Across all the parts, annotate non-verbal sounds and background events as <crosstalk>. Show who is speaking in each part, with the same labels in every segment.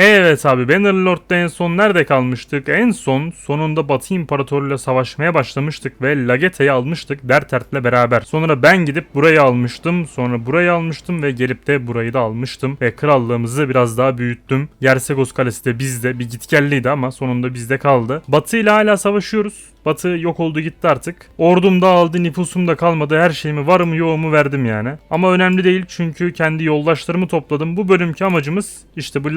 Speaker 1: Evet abi Bannerlord'da en son nerede kalmıştık? En son sonunda Batı İmparatorluğu'yla savaşmaya başlamıştık ve Lageta'yı almıştık Dertert'le beraber. Sonra ben gidip burayı almıştım. Sonra burayı almıştım ve gelip de burayı da almıştım. Ve krallığımızı biraz daha büyüttüm. Yersegos Kalesi de bizde bir gitgelliydi ama sonunda bizde kaldı. Batı ile hala savaşıyoruz. Batı yok oldu gitti artık. Ordum dağıldı, nüfusum da kalmadı. Her şeyimi varımı yoğumu verdim yani. Ama önemli değil çünkü kendi yoldaşlarımı topladım. Bu bölümki amacımız işte bu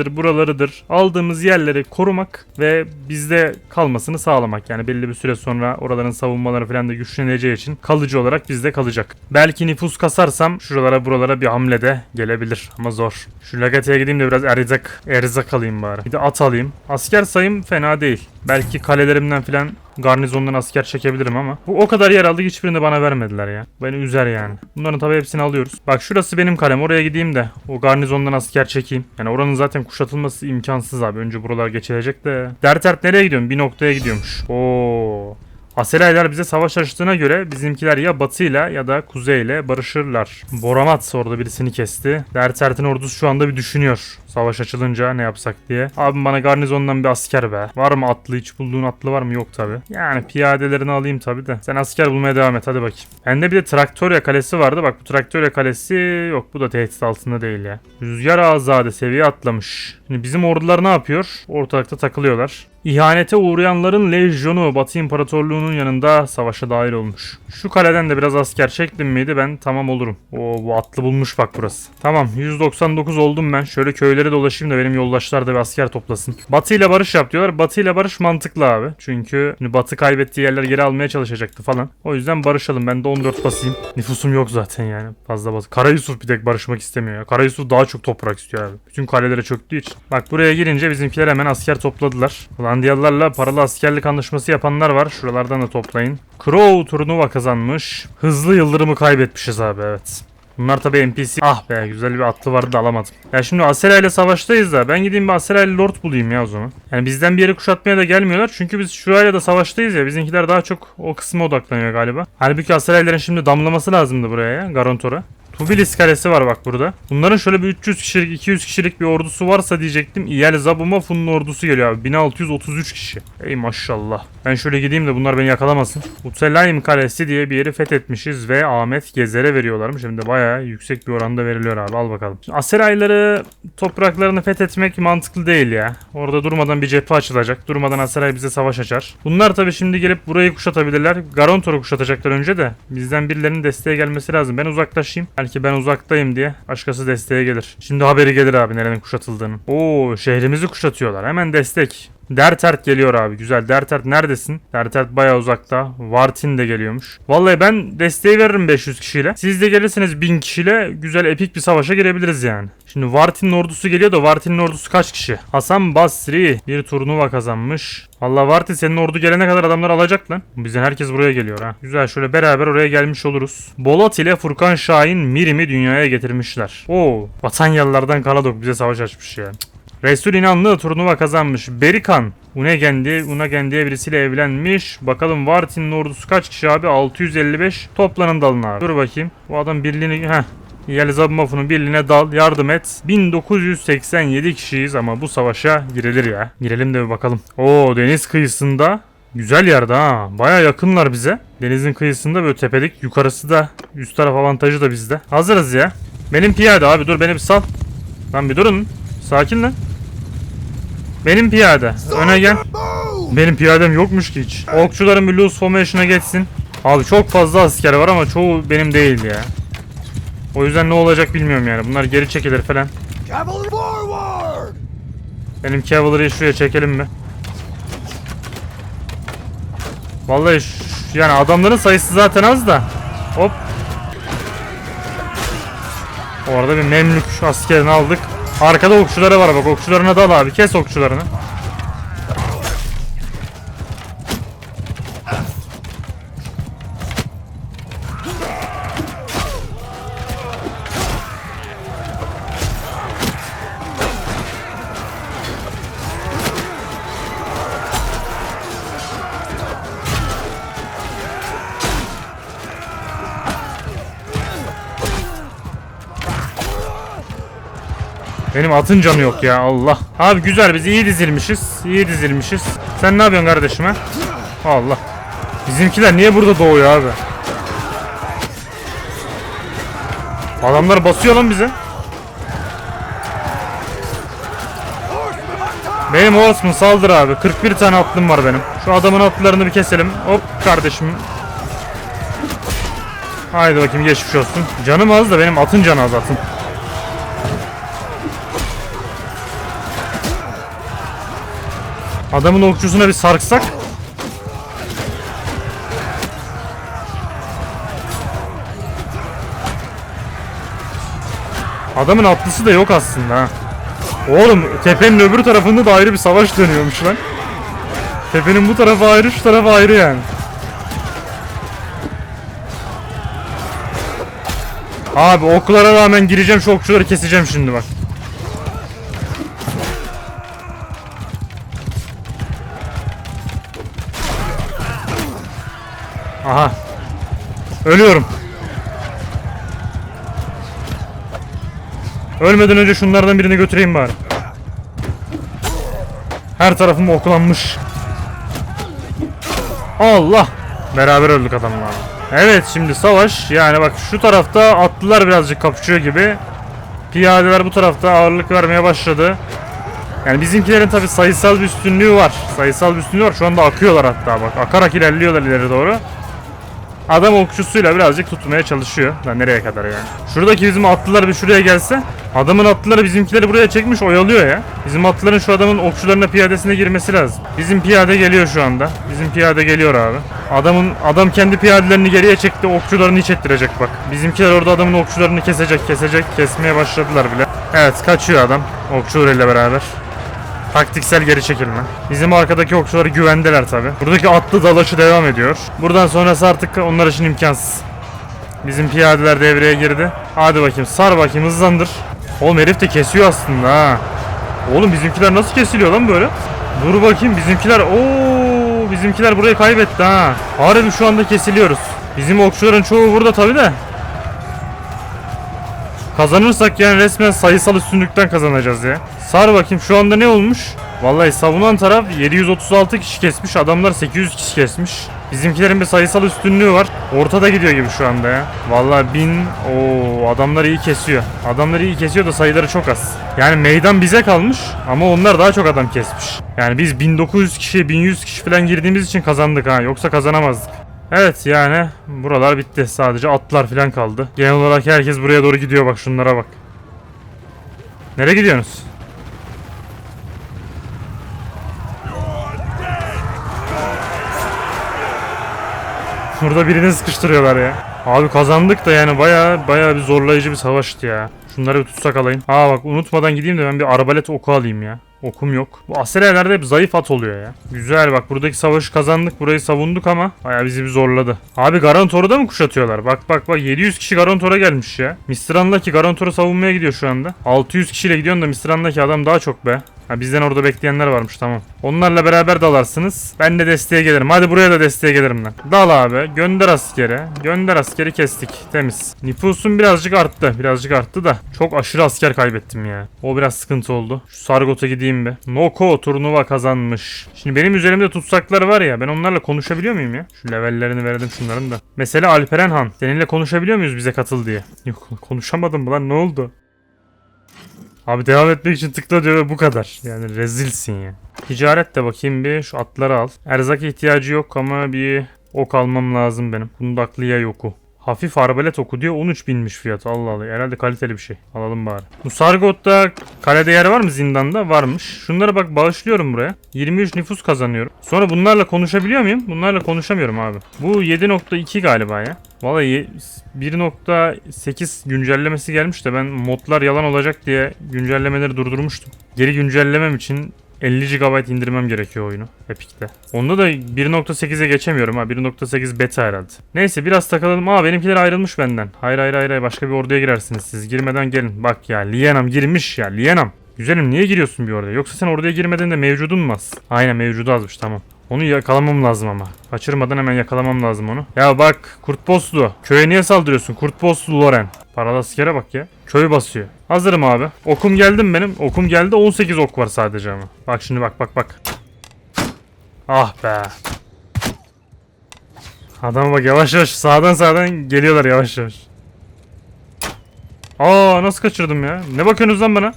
Speaker 1: Lageta'yıdır, buralarıdır. Aldığımız yerleri korumak ve bizde kalmasını sağlamak. Yani belli bir süre sonra oraların savunmaları falan da güçleneceği için kalıcı olarak bizde kalacak. Belki nüfus kasarsam şuralara buralara bir hamle de gelebilir ama zor. Şu Lageta'ya gideyim de biraz erzak, erzak alayım bari. Bir de at alayım. Asker sayım fena değil. Belki kalelerimden falan garnizondan asker çekebilirim ama bu o kadar yer aldık hiçbirini bana vermediler ya. Beni üzer yani. Bunların tabii hepsini alıyoruz. Bak şurası benim kalem. Oraya gideyim de o garnizondan asker çekeyim. Yani oranın zaten kuşatılması imkansız abi. Önce buralar geçilecek de. Dertert nereye gidiyorum? Bir noktaya gidiyormuş. Oo. Aseraylar bize savaş açtığına göre bizimkiler ya batıyla ya da kuzeyle barışırlar. Boramat orada birisini kesti. Dertert'in ordusu şu anda bir düşünüyor. Savaş açılınca ne yapsak diye. Abim bana garnizondan bir asker be. Var mı atlı hiç bulduğun atlı var mı? Yok tabi. Yani piyadelerini alayım tabi de. Sen asker bulmaya devam et hadi bakayım. Bende bir de Traktorya Kalesi vardı. Bak bu Traktorya Kalesi yok bu da tehdit altında değil ya. Rüzgar Azade seviye atlamış. Şimdi bizim ordular ne yapıyor? Ortalıkta takılıyorlar. İhanete uğrayanların lejyonu Batı İmparatorluğu'nun yanında savaşa dahil olmuş. Şu kaleden de biraz asker çektim miydi ben tamam olurum. O bu atlı bulmuş bak burası. Tamam 199 oldum ben. Şöyle köylere dolaşayım da benim yoldaşlar da bir asker toplasın. Batı ile barış yap diyorlar. Batı ile barış mantıklı abi. Çünkü şimdi Batı kaybettiği yerler geri almaya çalışacaktı falan. O yüzden barışalım. Ben de 14 basayım. Nüfusum yok zaten yani. Fazla Batı. Kara Yusuf bir tek barışmak istemiyor ya. Kara Yusuf daha çok toprak istiyor abi. Bütün kalelere çöktüğü için. Bak buraya girince bizimkiler hemen asker topladılar. Holandiyalılarla paralı askerlik anlaşması yapanlar var. Şuralardan da toplayın. Crow turnuva kazanmış. Hızlı yıldırımı kaybetmişiz abi evet. Bunlar tabii NPC. Ah be güzel bir atlı vardı da alamadım. Ya şimdi Asera ile savaştayız da ben gideyim bir Asera ile lord bulayım ya o zaman. Yani bizden bir yere kuşatmaya da gelmiyorlar. Çünkü biz şurayla da savaştayız ya. Bizimkiler daha çok o kısma odaklanıyor galiba. Halbuki Asera'lerin şimdi damlaması lazımdı buraya ya. Garontor'a. Tubilis kalesi var bak burada. Bunların şöyle bir 300 kişilik 200 kişilik bir ordusu varsa diyecektim. İyel Zabumafun'un ordusu geliyor abi. 1633 kişi. Ey maşallah. Ben şöyle gideyim de bunlar beni yakalamasın. Utelaim kalesi diye bir yeri fethetmişiz ve Ahmet Gezer'e veriyorlarmış. De bayağı yüksek bir oranda veriliyor abi. Al bakalım. Şimdi Aserayları topraklarını fethetmek mantıklı değil ya. Orada durmadan bir cephe açılacak. Durmadan Aseray bize savaş açar. Bunlar tabii şimdi gelip burayı kuşatabilirler. Garontor'u kuşatacaklar önce de. Bizden birilerinin desteğe gelmesi lazım. Ben uzaklaşayım. Belki ben uzaktayım diye başkası desteğe gelir. Şimdi haberi gelir abi nerenin kuşatıldığını. Oo şehrimizi kuşatıyorlar. Hemen destek. Dertert geliyor abi güzel. Dertert neredesin? Dertert baya uzakta. Vartin de geliyormuş. Vallahi ben desteği veririm 500 kişiyle. Siz de gelirseniz 1000 kişiyle güzel epik bir savaşa girebiliriz yani. Şimdi Vartin'in ordusu geliyor da Vartin'in ordusu kaç kişi? Hasan Basri bir turnuva kazanmış. Vallahi Vartin senin ordu gelene kadar adamlar alacak lan. Bizden herkes buraya geliyor ha. Güzel şöyle beraber oraya gelmiş oluruz. Bolat ile Furkan Şahin Mirim'i dünyaya getirmişler. Oo, Vatanyalılardan Kaladok bize savaş açmış ya. Resul İnanlı turnuva kazanmış. Berikan Unegendi, Unagen diye birisiyle evlenmiş. Bakalım Vartin'in ordusu kaç kişi abi? 655. Toplanın dalın abi. Dur bakayım. Bu adam birliğini... Heh. Yelizabmafu'nun birliğine dal, yardım et. 1987 kişiyiz ama bu savaşa girilir ya. Girelim de bir bakalım. Oo deniz kıyısında Güzel yerde ha. Baya yakınlar bize. Denizin kıyısında böyle tepedik. Yukarısı da üst taraf avantajı da bizde. Hazırız ya. Benim piyade abi dur beni bir sal. Lan bir durun. Sakin lan. Benim piyade. Öne gel. Benim piyadem yokmuş ki hiç. Okçuların bir loose formation'a geçsin. Abi çok fazla asker var ama çoğu benim değil ya. O yüzden ne olacak bilmiyorum yani. Bunlar geri çekilir falan. Benim cavalry'yi şuraya çekelim mi? Vallahi yani adamların sayısı zaten az da. Hop. Orada bir Memlük askerini aldık. Arkada okçuları var bak okçularına dal abi kes okçularını. Benim atın canı yok ya Allah. Abi güzel biz iyi dizilmişiz. İyi dizilmişiz. Sen ne yapıyorsun kardeşim ha? Allah. Bizimkiler niye burada doğuyor abi? Adamlar basıyor lan bize. Benim Horseman saldır abi. 41 tane atlım var benim. Şu adamın atlarını bir keselim. Hop kardeşim. Haydi bakayım geçmiş olsun. Canım az da benim atın canı az atın. Adamın okçusuna bir sarksak. Adamın atlısı da yok aslında ha. Oğlum tepenin öbür tarafında da ayrı bir savaş dönüyormuş lan. Tepenin bu tarafı ayrı şu tarafı ayrı yani. Abi oklara rağmen gireceğim şu okçuları keseceğim şimdi bak. Aha. Ölüyorum. Ölmeden önce şunlardan birini götüreyim bari. Her tarafım oklanmış. Allah. Beraber öldük adamla. Evet şimdi savaş. Yani bak şu tarafta atlılar birazcık kapışıyor gibi. Piyadeler bu tarafta ağırlık vermeye başladı. Yani bizimkilerin tabi sayısal bir üstünlüğü var. Sayısal bir üstünlüğü var. Şu anda akıyorlar hatta bak. Akarak ilerliyorlar ileri doğru. Adam okçusuyla birazcık tutmaya çalışıyor. Lan nereye kadar yani? Şuradaki bizim atlılar bir şuraya gelse. Adamın atlıları bizimkileri buraya çekmiş oyalıyor ya. Bizim atlıların şu adamın okçularına piyadesine girmesi lazım. Bizim piyade geliyor şu anda. Bizim piyade geliyor abi. Adamın adam kendi piyadelerini geriye çekti. Okçularını iç ettirecek bak. Bizimkiler orada adamın okçularını kesecek, kesecek. Kesmeye başladılar bile. Evet kaçıyor adam. Okçularıyla beraber. Taktiksel geri çekilme. Bizim arkadaki okçuları güvendeler tabi. Buradaki atlı dalaşı devam ediyor. Buradan sonrası artık onlar için imkansız. Bizim piyadeler devreye girdi. Hadi bakayım sar bakayım hızlandır. Oğlum herif de kesiyor aslında ha. Oğlum bizimkiler nasıl kesiliyor lan böyle? Dur bakayım bizimkiler ooo bizimkiler burayı kaybetti ha. Harbi şu anda kesiliyoruz. Bizim okçuların çoğu burada tabi de. Kazanırsak yani resmen sayısal üstünlükten kazanacağız ya. Sar bakayım şu anda ne olmuş? Vallahi savunan taraf 736 kişi kesmiş, adamlar 800 kişi kesmiş. Bizimkilerin bir sayısal üstünlüğü var. Ortada gidiyor gibi şu anda ya. Vallahi 1000 o adamlar iyi kesiyor. Adamlar iyi kesiyor da sayıları çok az. Yani meydan bize kalmış ama onlar daha çok adam kesmiş. Yani biz 1900 kişi, 1100 kişi falan girdiğimiz için kazandık ha. Yoksa kazanamazdık. Evet yani buralar bitti. Sadece atlar falan kaldı. Genel olarak herkes buraya doğru gidiyor bak şunlara bak. Nereye gidiyorsunuz? Burada birini sıkıştırıyorlar ya. Abi kazandık da yani baya baya bir zorlayıcı bir savaştı ya. Şunları bir tutsak alayım. Aa bak unutmadan gideyim de ben bir arbalet oku alayım ya. Okum yok. Bu aserelerde hep zayıf at oluyor ya. Güzel bak buradaki savaşı kazandık. Burayı savunduk ama baya bizi bir zorladı. Abi Garantor'u da mı kuşatıyorlar? Bak bak bak 700 kişi Garantor'a gelmiş ya. Unlucky Garantor'u savunmaya gidiyor şu anda. 600 kişiyle gidiyorsun da. Unlucky adam daha çok be. Ha bizden orada bekleyenler varmış tamam. Onlarla beraber dalarsınız. Ben de desteğe gelirim. Hadi buraya da desteğe gelirim lan. Dal abi. Gönder askere. Gönder askeri kestik. Temiz. Nüfusum birazcık arttı. Birazcık arttı da. Çok aşırı asker kaybettim ya. O biraz sıkıntı oldu. Şu Sargot'a gideyim bir. Noko turnuva kazanmış. Şimdi benim üzerimde tutsaklar var ya. Ben onlarla konuşabiliyor muyum ya? Şu levellerini verelim şunların da. Mesela Alperen Han. Seninle konuşabiliyor muyuz bize katıl diye? Yok konuşamadım lan ne oldu? Abi devam etmek için tıkla diyor ve bu kadar. Yani rezilsin ya. Ticaret de bakayım bir şu atları al. Erzak ihtiyacı yok ama bir ok almam lazım benim. Kundaklıya yoku. Hafif arbalet oku diyor 13 binmiş fiyatı Allah Allah. Herhalde kaliteli bir şey. Alalım bari. Bu Sargot'ta kalede yer var mı zindanda? Varmış. Şunlara bak bağışlıyorum buraya. 23 nüfus kazanıyorum. Sonra bunlarla konuşabiliyor muyum? Bunlarla konuşamıyorum abi. Bu 7.2 galiba ya. Vallahi ye- 1.8 güncellemesi gelmiş de ben modlar yalan olacak diye güncellemeleri durdurmuştum. Geri güncellemem için 50 GB indirmem gerekiyor oyunu Epic'te. Onda da 1.8'e geçemiyorum ha. 1.8 beta herhalde. Neyse biraz takılalım. Aa benimkiler ayrılmış benden. Hayır hayır hayır. başka bir orduya girersiniz siz. Girmeden gelin. Bak ya Lianam girmiş ya. Lianam. Güzelim niye giriyorsun bir oraya? Yoksa sen oraya girmeden de mevcudun mu az? Aynen mevcudu azmış tamam. Onu yakalamam lazım ama. Kaçırmadan hemen yakalamam lazım onu. Ya bak kurt postlu. Köye niye saldırıyorsun? Kurt postlu Loren. Paralı askere bak ya. Köy basıyor. Hazırım abi. Okum geldi mi benim? Okum geldi 18 ok var sadece ama. Bak şimdi bak bak bak. Ah be. Adama bak yavaş yavaş sağdan sağdan geliyorlar yavaş yavaş. Aa nasıl kaçırdım ya? Ne bakıyorsunuz lan bana?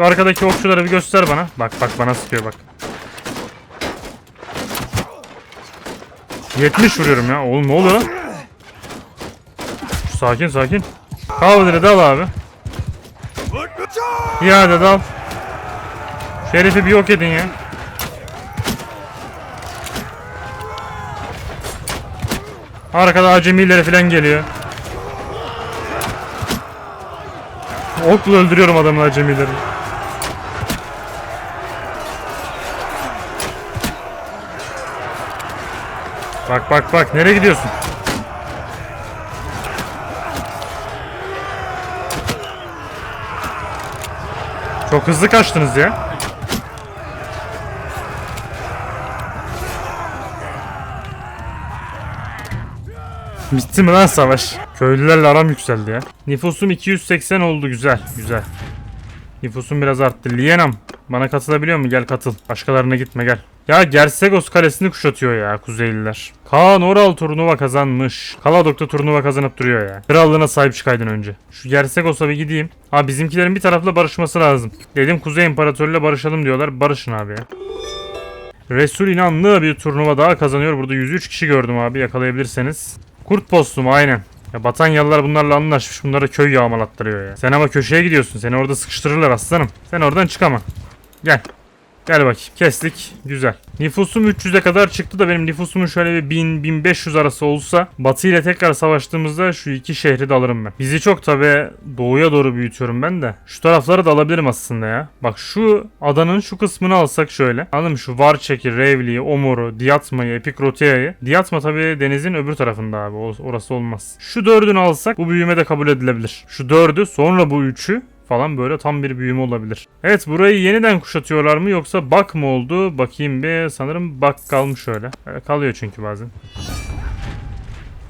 Speaker 1: Şu arkadaki okçuları bir göster bana. Bak bak bana sıkıyor bak. 70 vuruyorum ya. Oğlum ne oluyor lan? Sakin sakin. Kavdiri dal abi. İade dal. Şerifi bir yok edin ya. Arkada acemileri falan geliyor. Okla öldürüyorum adamın acemileri. Bak bak bak nereye gidiyorsun? Çok hızlı kaçtınız ya. Bitti mi lan savaş? Köylülerle aram yükseldi ya. Nüfusum 280 oldu güzel güzel. Nüfusum biraz arttı. Lienam bana katılabiliyor mu? Gel katıl. Başkalarına gitme gel. Ya Gersegos kalesini kuşatıyor ya Kuzeyliler. Kaan Oral turnuva kazanmış. Kaladok'ta turnuva kazanıp duruyor ya. Krallığına sahip çıkaydın önce. Şu Gersegos'a bir gideyim. Ha bizimkilerin bir tarafla barışması lazım. Dedim Kuzey İmparatorluğuyla barışalım diyorlar. Barışın abi ya. Resul inanlı bir turnuva daha kazanıyor. Burada 103 kişi gördüm abi yakalayabilirseniz. Kurt postum aynen. Ya Batanyalılar bunlarla anlaşmış. Bunlara köy yağmalattırıyor ya. Sen ama köşeye gidiyorsun. Seni orada sıkıştırırlar aslanım. Sen oradan çıkama. Gel. Gel bakayım. Kestik. Güzel. Nüfusum 300'e kadar çıktı da benim nüfusumun şöyle bir 1000-1500 arası olsa Batı ile tekrar savaştığımızda şu iki şehri de alırım ben. Bizi çok tabi doğuya doğru büyütüyorum ben de. Şu tarafları da alabilirim aslında ya. Bak şu adanın şu kısmını alsak şöyle. Anladın? Şu Varçek'i, Revli'yi, Omor'u, Diyatma'yı, Epikrotea'yı. Diyatma tabi denizin öbür tarafında abi. Orası olmaz. Şu dördünü alsak bu büyüme de kabul edilebilir. Şu dördü sonra bu üçü falan böyle tam bir büyüme olabilir. Evet burayı yeniden kuşatıyorlar mı yoksa bak mı oldu? Bakayım bir sanırım bak kalmış öyle. Ee, kalıyor çünkü bazen.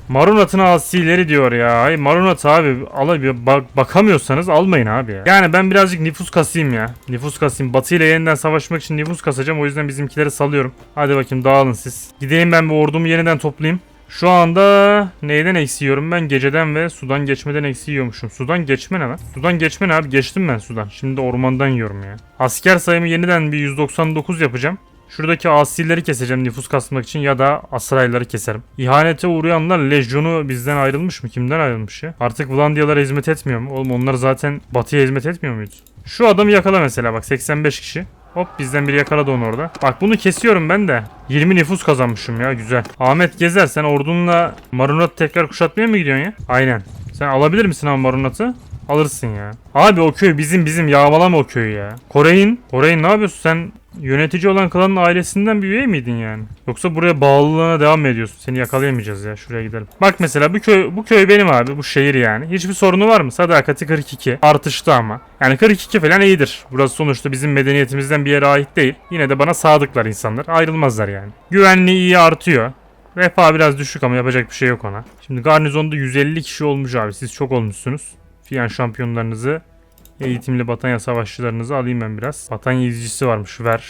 Speaker 1: Marunat'ın asileri diyor ya. Ay Marunat abi ala bir bak, bakamıyorsanız almayın abi ya. Yani ben birazcık nüfus kasayım ya. Nüfus kasayım. Batı ile yeniden savaşmak için nüfus kasacağım. O yüzden bizimkileri salıyorum. Hadi bakayım dağılın siz. Gideyim ben bir ordumu yeniden toplayayım. Şu anda neyden eksiyorum ben? Geceden ve sudan geçmeden eksiyormuşum. Sudan geçme ne lan? Sudan geçme ne abi? Geçtim ben sudan. Şimdi ormandan yiyorum ya. Asker sayımı yeniden bir 199 yapacağım. Şuradaki asilleri keseceğim nüfus kasmak için ya da asrayları keserim. İhanete uğrayanlar lejyonu bizden ayrılmış mı? Kimden ayrılmış ya? Artık Vlandiyalara hizmet etmiyor mu? Oğlum onlar zaten batıya hizmet etmiyor muydu? Şu adamı yakala mesela bak 85 kişi. Hop bizden biri yakaladı onu orada. Bak bunu kesiyorum ben de. 20 nüfus kazanmışım ya güzel. Ahmet Gezer sen ordunla Marunat tekrar kuşatmaya mı gidiyorsun ya? Aynen. Sen alabilir misin ama Marunat'ı? Alırsın ya. Abi o köy bizim bizim yağmalama o köyü ya. Koray'ın, Koray'ın ne yapıyorsun sen? Yönetici olan klanın ailesinden bir üye miydin yani? Yoksa buraya bağlılığına devam mı ediyorsun? Seni yakalayamayacağız ya. Şuraya gidelim. Bak mesela bu köy bu köy benim abi. Bu şehir yani. Hiçbir sorunu var mı? Sadakati 42. Artıştı ama. Yani 42 falan iyidir. Burası sonuçta bizim medeniyetimizden bir yere ait değil. Yine de bana sadıklar insanlar. Ayrılmazlar yani. Güvenliği iyi artıyor. Refah biraz düşük ama yapacak bir şey yok ona. Şimdi garnizonda 150 kişi olmuş abi. Siz çok olmuşsunuz. Fiyan şampiyonlarınızı Eğitimli Batanya savaşçılarınızı alayım ben biraz. Batanya izcisi varmış ver.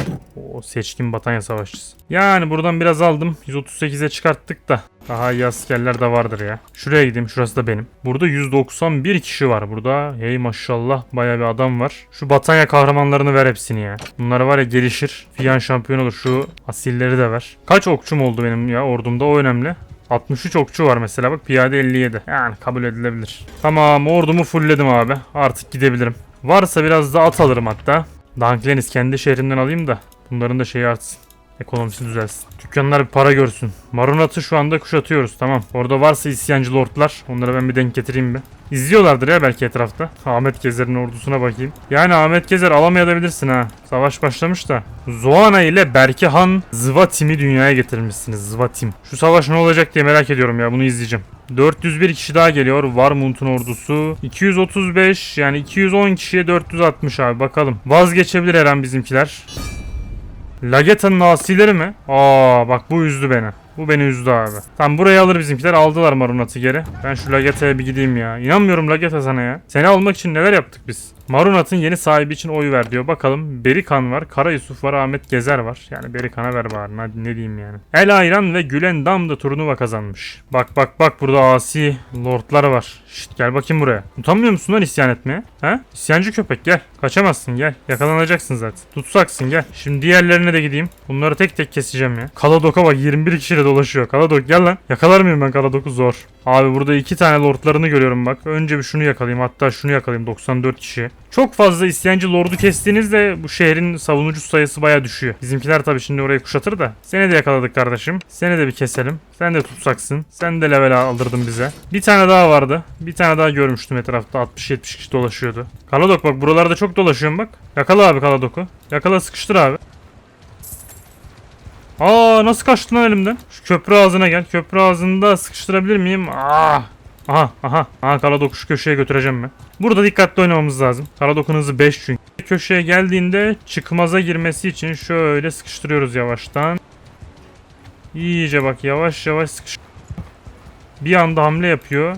Speaker 1: O seçkin Batanya savaşçısı. Yani buradan biraz aldım. 138'e çıkarttık da. Daha iyi askerler de vardır ya. Şuraya gideyim. Şurası da benim. Burada 191 kişi var burada. Hey maşallah baya bir adam var. Şu Batanya kahramanlarını ver hepsini ya. Bunlar var ya gelişir. Fiyan şampiyon olur. Şu asilleri de ver. Kaç okçum oldu benim ya ordumda o önemli. 63 okçu var mesela bak piyade 57. Yani kabul edilebilir. Tamam ordumu fullledim abi. Artık gidebilirim. Varsa biraz da at alırım hatta. Danklenis kendi şehrimden alayım da bunların da şeyi artsın. Ekonomisi düzelsin. Dükkanlar bir para görsün. Marunat'ı şu anda kuşatıyoruz tamam. Orada varsa isyancı lordlar onlara ben bir denk getireyim bir. İzliyorlardır ya belki etrafta. Ahmet Gezer'in ordusuna bakayım. Yani Ahmet Gezer alamayabilirsin ha. Savaş başlamış da. Zoana ile Berke Han Zvatim'i dünyaya getirmişsiniz. Zvatim. Şu savaş ne olacak diye merak ediyorum ya bunu izleyeceğim. 401 kişi daha geliyor. Varmunt'un ordusu. 235 yani 210 kişiye 460 abi bakalım. Vazgeçebilir her an bizimkiler. Lageta'nın asileri mi? Aa bak bu üzdü beni. Bu beni üzdü abi. Tamam burayı alır bizimkiler. Aldılar Marunat'ı geri. Ben şu Lageta'ya bir gideyim ya. İnanmıyorum Lageta sana ya. Seni almak için neler yaptık biz? Marunat'ın yeni sahibi için oy ver diyor. Bakalım Berikan var, Kara Yusuf var, Ahmet Gezer var. Yani Berikan'a ver bari. Ne, ne diyeyim yani. El Ayran ve Gülen Dam da turnuva kazanmış. Bak bak bak burada asi lordlar var. Şşt gel bakayım buraya. Utanmıyor musun lan isyan etmeye? He? İsyancı köpek gel. Kaçamazsın gel. Yakalanacaksın zaten. Tutsaksın gel. Şimdi diğerlerine de gideyim. Bunları tek tek keseceğim ya. Kaladok'a bak 21 kişiyle dolaşıyor. Kaladok gel lan. Yakalar mıyım ben Kaladok'u zor. Abi burada iki tane lordlarını görüyorum bak. Önce bir şunu yakalayayım. Hatta şunu yakalayayım 94 kişi. Çok fazla isyancı lordu kestiğinizde bu şehrin savunucu sayısı baya düşüyor. Bizimkiler tabii şimdi orayı kuşatır da. Seni de yakaladık kardeşim. Seni de bir keselim. Sen de tutsaksın. Sen de level aldırdın bize. Bir tane daha vardı. Bir tane daha görmüştüm etrafta. 60-70 kişi dolaşıyordu. Kaladok bak buralarda çok dolaşıyorum bak. Yakala abi Kaladok'u. Yakala sıkıştır abi. Aa nasıl kaçtın lan elimden? Şu köprü ağzına gel. Köprü ağzında sıkıştırabilir miyim? Aa. Aha aha. Aha Kaladok'u şu köşeye götüreceğim ben. Burada dikkatli oynamamız lazım. Kaladok'un hızı 5 çünkü. Köşeye geldiğinde çıkmaza girmesi için şöyle sıkıştırıyoruz yavaştan. İyice bak yavaş yavaş sıkış. Bir anda hamle yapıyor.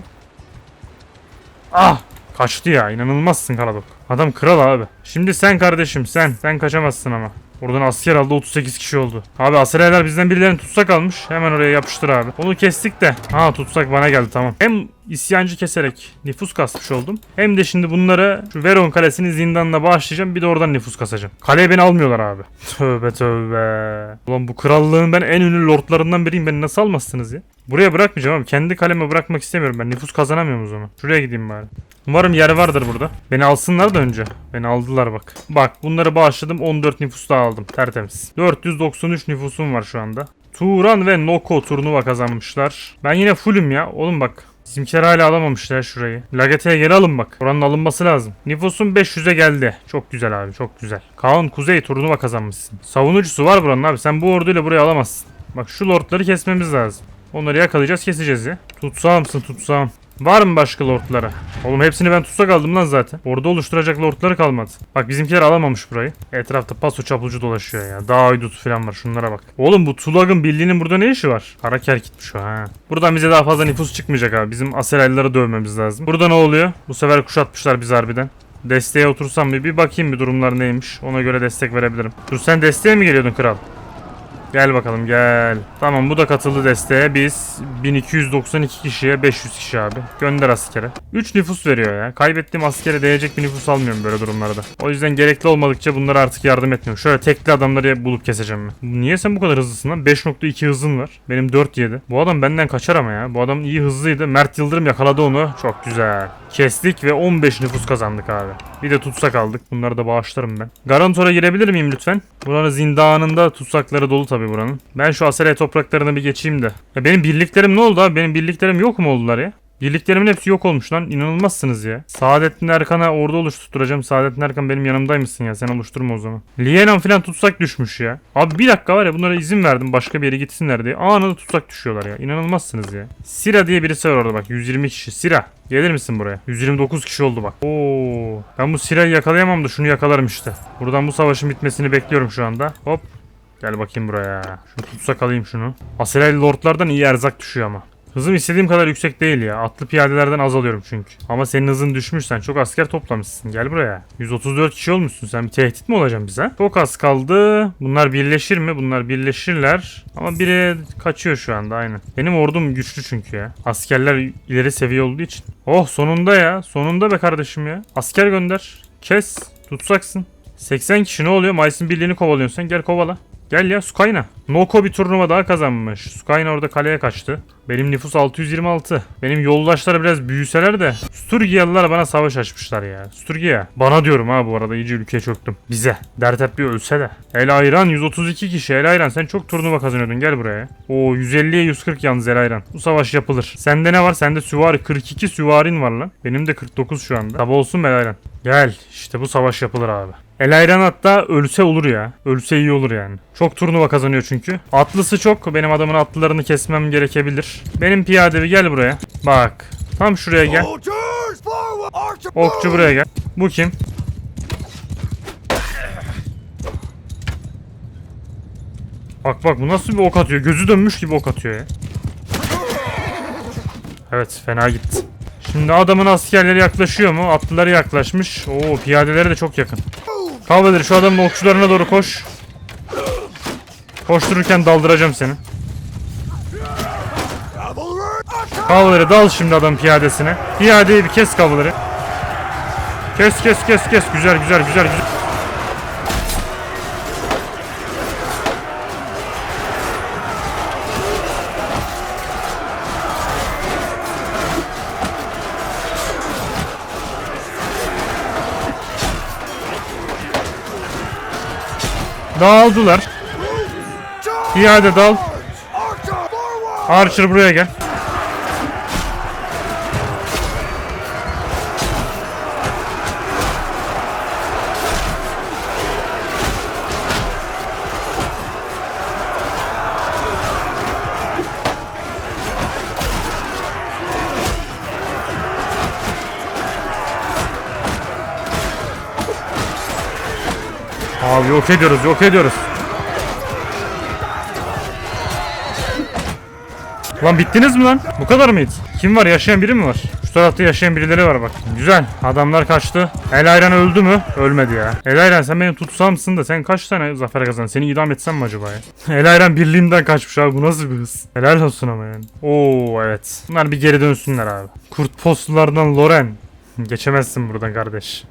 Speaker 1: Ah! Kaçtı ya inanılmazsın Kaladok. Adam kral abi. Şimdi sen kardeşim sen. Sen kaçamazsın ama. Oradan asker aldı 38 kişi oldu. Abi askerler bizden birilerini tutsak almış. Hemen oraya yapıştır abi. Onu kestik de. Ha tutsak bana geldi tamam. Hem isyancı keserek nüfus kasmış oldum. Hem de şimdi bunları şu Veron kalesinin zindanına bağışlayacağım. Bir de oradan nüfus kasacağım. Kaleye beni almıyorlar abi. Tövbe tövbe. Ulan bu krallığın ben en ünlü lordlarından biriyim. Beni nasıl almazsınız ya? Buraya bırakmayacağım abi. Kendi kaleme bırakmak istemiyorum ben. Nüfus kazanamıyorum o zaman. Şuraya gideyim bari. Umarım yer vardır burada. Beni alsınlar da önce. Beni aldılar bak. Bak bunları bağışladım. 14 nüfus daha aldım. Tertemiz. 493 nüfusum var şu anda. Turan ve Noko turnuva kazanmışlar. Ben yine fullüm ya. Oğlum bak. Bizimkiler hala alamamışlar şurayı. Lagete'ye geri alın bak. Oranın alınması lazım. Nüfusun 500'e geldi. Çok güzel abi çok güzel. Kaan Kuzey turnuva kazanmışsın. Savunucusu var buranın abi. Sen bu orduyla buraya alamazsın. Bak şu lordları kesmemiz lazım. Onları yakalayacağız keseceğiz ya. Tutsağımsın tutsağım. Var mı başka lordlara? Oğlum hepsini ben tutsak aldım lan zaten. Orada oluşturacak lordları kalmadı. Bak bizimkiler alamamış burayı. Etrafta paso çapulcu dolaşıyor ya. Dağ uydusu falan var şunlara bak. Oğlum bu Tulag'ın bildiğinin burada ne işi var? Karaker gitmiş o ha. Buradan bize daha fazla nüfus çıkmayacak abi. Bizim Aseraylıları dövmemiz lazım. Burada ne oluyor? Bu sefer kuşatmışlar biz harbiden. Desteğe otursam bir, bir bakayım bir durumlar neymiş. Ona göre destek verebilirim. Dur sen desteğe mi geliyordun kral? Gel bakalım gel. Tamam bu da katıldı desteğe. Biz 1292 kişiye 500 kişi abi. Gönder askere. 3 nüfus veriyor ya. Kaybettiğim askere değecek bir nüfus almıyorum böyle durumlarda. O yüzden gerekli olmadıkça bunlara artık yardım etmiyorum. Şöyle tekli adamları bulup keseceğim ben. Niye sen bu kadar hızlısın lan? 5.2 hızın var. Benim 4.7. Bu adam benden kaçar ama ya. Bu adam iyi hızlıydı. Mert Yıldırım yakaladı onu. Çok güzel. Kestik ve 15 nüfus kazandık abi. Bir de tutsak aldık. Bunları da bağışlarım ben. Garantor'a girebilir miyim lütfen? Buranın zindanında tutsakları dolu tabii buranın. Ben şu Asere topraklarına bir geçeyim de. Ya benim birliklerim ne oldu abi? Benim birliklerim yok mu oldular ya? Birliklerimin hepsi yok olmuş lan. İnanılmazsınız ya. Saadettin Erkan'a orada oluşturacağım. Saadettin Erkan benim yanımdaymışsın ya. Sen oluşturma o zaman. Lienan falan tutsak düşmüş ya. Abi bir dakika var ya bunlara izin verdim başka bir yere gitsinler diye. Anında tutsak düşüyorlar ya. İnanılmazsınız ya. Sira diye birisi var orada bak. 120 kişi. Sira. Gelir misin buraya? 129 kişi oldu bak. Oo. Ben bu Sira'yı yakalayamam da şunu yakalarım işte. Buradan bu savaşın bitmesini bekliyorum şu anda. Hop. Gel bakayım buraya. Şunu tutsak alayım şunu. Aserel lordlardan iyi erzak düşüyor ama. Hızım istediğim kadar yüksek değil ya. Atlı piyadelerden az alıyorum çünkü. Ama senin hızın düşmüş çok asker toplamışsın. Gel buraya. 134 kişi olmuşsun sen. Bir tehdit mi olacaksın bize? Çok az kaldı. Bunlar birleşir mi? Bunlar birleşirler. Ama biri kaçıyor şu anda aynen. Benim ordum güçlü çünkü ya. Askerler ileri seviye olduğu için. Oh sonunda ya. Sonunda be kardeşim ya. Asker gönder. Kes. Tutsaksın. 80 kişi ne oluyor? Mayıs'ın birliğini kovalıyorsun sen. Gel kovala. Gel ya Sukayna. Noko bir turnuva daha kazanmış. Sukayna orada kaleye kaçtı. Benim nüfus 626. Benim yoldaşlar biraz büyüseler de Sturgiyalılar bana savaş açmışlar ya. Sturgiya. Bana diyorum ha bu arada iyice ülkeye çöktüm. Bize. Dert hep bir ölse de. El Ayran 132 kişi. El Ayran sen çok turnuva kazanıyordun gel buraya. O 150'ye 140 yalnız El Ayran. Bu savaş yapılır. Sende ne var? Sende süvari 42 süvarin var lan. Benim de 49 şu anda. Tabi olsun El Ayran. Gel. İşte bu savaş yapılır abi. El Ayran hatta ölse olur ya. Ölse iyi olur yani. Çok turnuva kazanıyor çünkü. Atlısı çok. Benim adamın atlılarını kesmem gerekebilir. Benim piyadevi gel buraya. Bak. Tam şuraya gel. Okçu buraya gel. Bu kim? Bak bak bu nasıl bir ok atıyor. Gözü dönmüş gibi ok atıyor ya. Evet fena gitti. Şimdi adamın askerleri yaklaşıyor mu? Atlıları yaklaşmış. Oo piyadeleri de çok yakın. Kavgaları şu adamın okçularına doğru koş. Koştururken daldıracağım seni. Kavgaları dal şimdi adam piyadesine. Piyadeyi bir kes kavgaları. Kes kes kes kes. Güzel güzel güzel güzel. Dağıldılar. Piyade dal.
Speaker 2: Archer
Speaker 1: buraya gel. Yok ediyoruz, yok ediyoruz. Lan bittiniz mi lan? Bu kadar mıydı? Kim var? Yaşayan biri mi var? Şu tarafta yaşayan birileri var bak. Güzel. Adamlar kaçtı. El Ayran öldü mü? Ölmedi ya. El Ayran sen beni tutsamsın da sen kaç tane zafer kazandın? Seni idam etsem mi acaba ya? <laughs> El Ayran birliğimden kaçmış abi. Bu nasıl bir hız? Helal olsun ama yani. Oo evet. Bunlar bir geri dönsünler abi. Kurt postlulardan Loren. Geçemezsin buradan kardeş.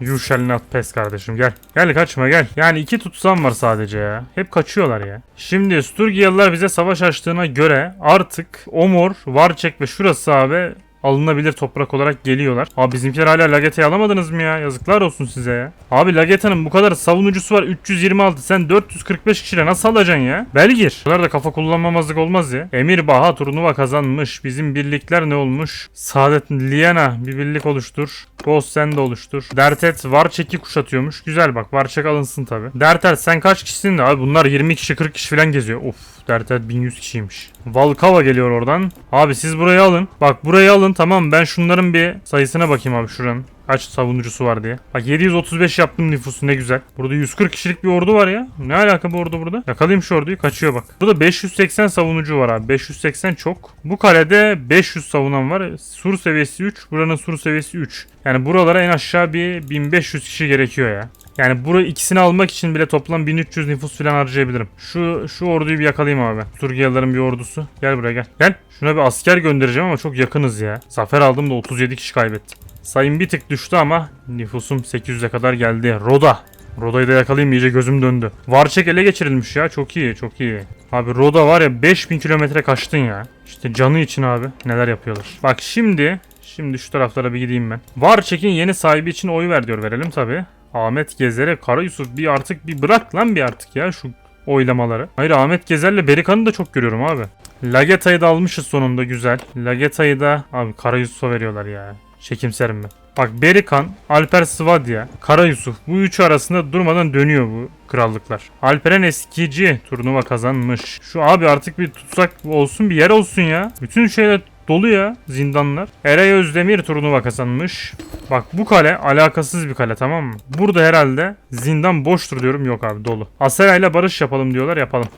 Speaker 1: You shall not kardeşim gel. Gel kaçma gel. Yani iki tutsam var sadece ya. Hep kaçıyorlar ya. Şimdi Sturgiyalılar bize savaş açtığına göre artık Omor, Varçek ve şurası abi alınabilir toprak olarak geliyorlar. Abi bizimkiler hala Lageta'yı alamadınız mı ya? Yazıklar olsun size ya. Abi Lageta'nın bu kadar savunucusu var 326. Sen 445 kişiyle nasıl alacaksın ya? Belgir. Bunlar da kafa kullanmamazlık olmaz ya. Emir Baha turnuva kazanmış. Bizim birlikler ne olmuş? Saadet Liana bir birlik oluştur. Ghost sen de oluştur. Dertet Varçek'i kuşatıyormuş. Güzel bak Varçek alınsın tabi. Dertet sen kaç kişisin de abi bunlar 20 kişi 40 kişi falan geziyor. Of Dertet 1100 kişiymiş. Valkava geliyor oradan. Abi siz burayı alın. Bak burayı alın tamam ben şunların bir sayısına bakayım abi şuranın. Kaç savunucusu var diye. Bak 735 yaptım nüfusu ne güzel. Burada 140 kişilik bir ordu var ya. Ne alaka bu ordu burada? Yakalayayım şu orduyu kaçıyor bak. Burada 580 savunucu var abi. 580 çok. Bu kalede 500 savunan var. Sur seviyesi 3. Buranın sur seviyesi 3. Yani buralara en aşağı bir 1500 kişi gerekiyor ya. Yani burayı ikisini almak için bile toplam 1300 nüfus falan harcayabilirim. Şu şu orduyu bir yakalayayım abi. Turgiyalıların bir ordusu. Gel buraya gel. Gel. Şuna bir asker göndereceğim ama çok yakınız ya. Zafer aldım da 37 kişi kaybettim. Sayım bir tık düştü ama nüfusum 800'e kadar geldi. Roda. Roda'yı da yakalayayım iyice gözüm döndü. Varçek ele geçirilmiş ya çok iyi çok iyi. Abi Roda var ya 5000 kilometre kaçtın ya. İşte canı için abi neler yapıyorlar. Bak şimdi şimdi şu taraflara bir gideyim ben. Varçek'in yeni sahibi için oy ver diyor verelim tabi. Ahmet Gezer'e Kara Yusuf bir artık bir bırak lan bir artık ya şu oylamaları. Hayır Ahmet Gezer'le Berikan'ı da çok görüyorum abi. Lageta'yı da almışız sonunda güzel. Lageta'yı da abi Kara Yusuf'a veriyorlar ya. Çekimserim ben. Bak Berikan, Alper Svadya, Kara Yusuf bu üçü arasında durmadan dönüyor bu krallıklar. Alperen eskici turnuva kazanmış. Şu abi artık bir tutsak olsun bir yer olsun ya. Bütün şeyler dolu ya zindanlar. Eray Özdemir turnuva kazanmış. Bak bu kale alakasız bir kale tamam mı? Burada herhalde zindan boştur diyorum yok abi dolu. Asera ile barış yapalım diyorlar yapalım.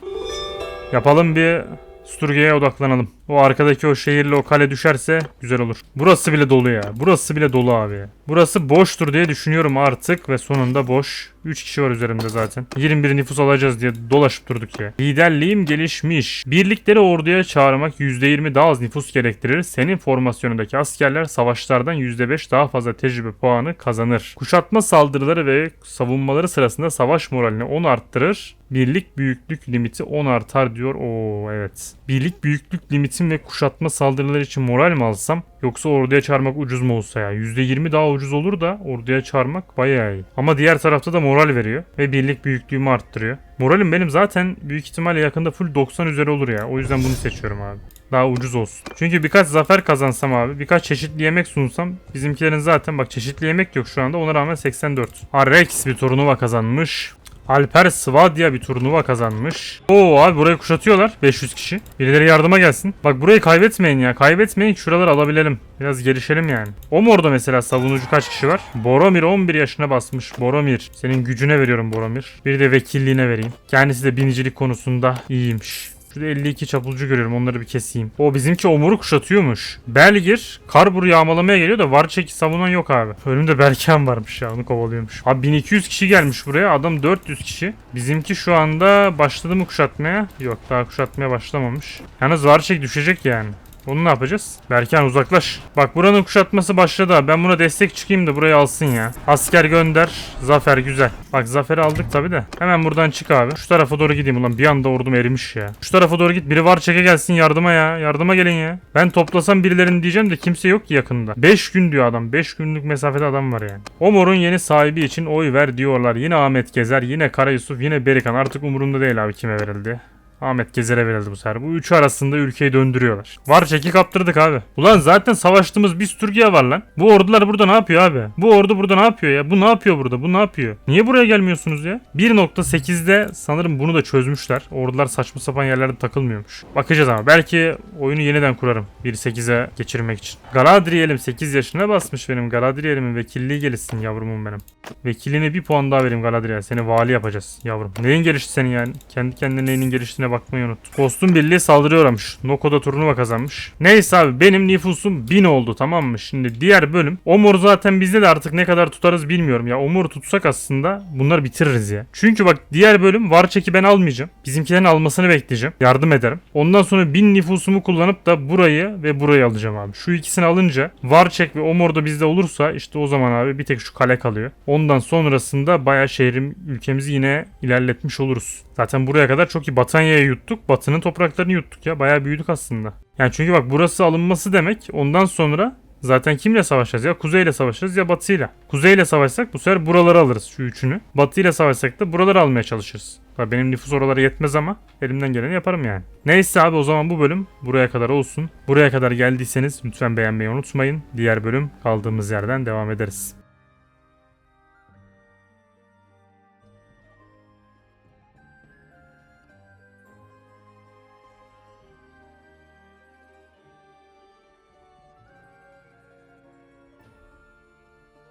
Speaker 1: Yapalım bir Sturge'ye odaklanalım. O arkadaki o şehirle o kale düşerse güzel olur. Burası bile dolu ya. Burası bile dolu abi. Burası boştur diye düşünüyorum artık ve sonunda boş. 3 kişi var üzerimde zaten. 21 nüfus alacağız diye dolaşıp durduk ya. Liderliğim gelişmiş. Birlikleri orduya çağırmak %20 daha az nüfus gerektirir. Senin formasyonundaki askerler savaşlardan %5 daha fazla tecrübe puanı kazanır. Kuşatma saldırıları ve savunmaları sırasında savaş moralini 10 arttırır. Birlik büyüklük limiti 10 artar diyor. Oo evet. Birlik büyüklük limitim ve kuşatma saldırıları için moral mi alsam? Yoksa orduya çağırmak ucuz mu olsa ya? %20 daha ucuz olur da orduya çağırmak bayağı iyi. Ama diğer tarafta da moral veriyor. Ve birlik büyüklüğümü arttırıyor. Moralim benim zaten büyük ihtimalle yakında full 90 üzeri olur ya. O yüzden bunu seçiyorum abi. Daha ucuz olsun. Çünkü birkaç zafer kazansam abi, birkaç çeşitli yemek sunsam bizimkilerin zaten bak çeşitli yemek yok şu anda ona rağmen 84. Ha Rex bir turnuva kazanmış. Alper Svadya bir turnuva kazanmış. Oo abi burayı kuşatıyorlar. 500 kişi. Birileri yardıma gelsin. Bak burayı kaybetmeyin ya. Kaybetmeyin şuraları alabilelim. Biraz gelişelim yani. Omor'da mesela savunucu kaç kişi var? Boromir 11 yaşına basmış. Boromir. Senin gücüne veriyorum Boromir. Bir de vekilliğine vereyim. Kendisi de binicilik konusunda iyiymiş. Şurada 52 çapulcu görüyorum onları bir keseyim. O bizimki omuru kuşatıyormuş. Belgir Karbur yağmalamaya geliyor da var çeki savunan yok abi. Önümde Berken varmış ya onu kovalıyormuş. Abi 1200 kişi gelmiş buraya adam 400 kişi. Bizimki şu anda başladı mı kuşatmaya? Yok daha kuşatmaya başlamamış. Yalnız var çek düşecek yani. Onu ne yapacağız? Berkan uzaklaş. Bak buranın kuşatması başladı. Ben buna destek çıkayım da burayı alsın ya. Asker gönder. Zafer güzel. Bak zaferi aldık tabi de. Hemen buradan çık abi. Şu tarafa doğru gideyim ulan. Bir anda ordum erimiş ya. Şu tarafa doğru git. Biri var çeke gelsin yardıma ya. Yardıma gelin ya. Ben toplasam birilerini diyeceğim de kimse yok ki yakında. 5 gün diyor adam. 5 günlük mesafede adam var yani. Omor'un yeni sahibi için oy ver diyorlar. Yine Ahmet Gezer, yine Kara Yusuf, yine Berikan. Artık umurumda değil abi kime verildi. Ahmet Gezer'e verildi bu sefer. Bu üçü arasında ülkeyi döndürüyorlar. Var çeki kaptırdık abi. Ulan zaten savaştığımız biz Türkiye var lan. Bu ordular burada ne yapıyor abi? Bu ordu burada ne yapıyor ya? Bu ne yapıyor burada? Bu ne yapıyor? Niye buraya gelmiyorsunuz ya? 1.8'de sanırım bunu da çözmüşler. Ordular saçma sapan yerlerde takılmıyormuş. Bakacağız ama. Belki oyunu yeniden kurarım. 1.8'e geçirmek için. Galadriel'im 8 yaşına basmış benim. Galadriel'imin vekilliği gelişsin yavrumun benim. Vekilliğine bir puan daha vereyim Galadriel. Seni vali yapacağız yavrum. Neyin gelişti senin yani? Kendi kendine neyinin geliştiğine bakmayı unut. Kostüm birliği saldırıyormuş. Noko'da turnuva kazanmış. Neyse abi benim nüfusum 1000 oldu tamam mı? Şimdi diğer bölüm. Omur zaten bizde de artık ne kadar tutarız bilmiyorum. Ya Omur'u tutsak aslında bunları bitiririz ya. Çünkü bak diğer bölüm var çeki ben almayacağım. Bizimkilerin almasını bekleyeceğim. Yardım ederim. Ondan sonra 1000 nüfusumu kullanıp da burayı ve burayı alacağım abi. Şu ikisini alınca Varçek ve Omor da bizde olursa işte o zaman abi bir tek şu kale kalıyor. Ondan sonrasında bayağı şehrim ülkemizi yine ilerletmiş oluruz. Zaten buraya kadar çok iyi Batanya'yı yuttuk. Batı'nın topraklarını yuttuk ya. Bayağı büyüdük aslında. Yani çünkü bak burası alınması demek ondan sonra Zaten kimle savaşacağız? Ya kuzeyle savaşacağız ya batıyla. Kuzeyle savaşsak bu sefer buraları alırız şu üçünü. Batıyla savaşsak da buraları almaya çalışırız. Tabii benim nüfus oralara yetmez ama elimden geleni yaparım yani. Neyse abi o zaman bu bölüm buraya kadar olsun. Buraya kadar geldiyseniz lütfen beğenmeyi unutmayın. Diğer bölüm kaldığımız yerden devam ederiz.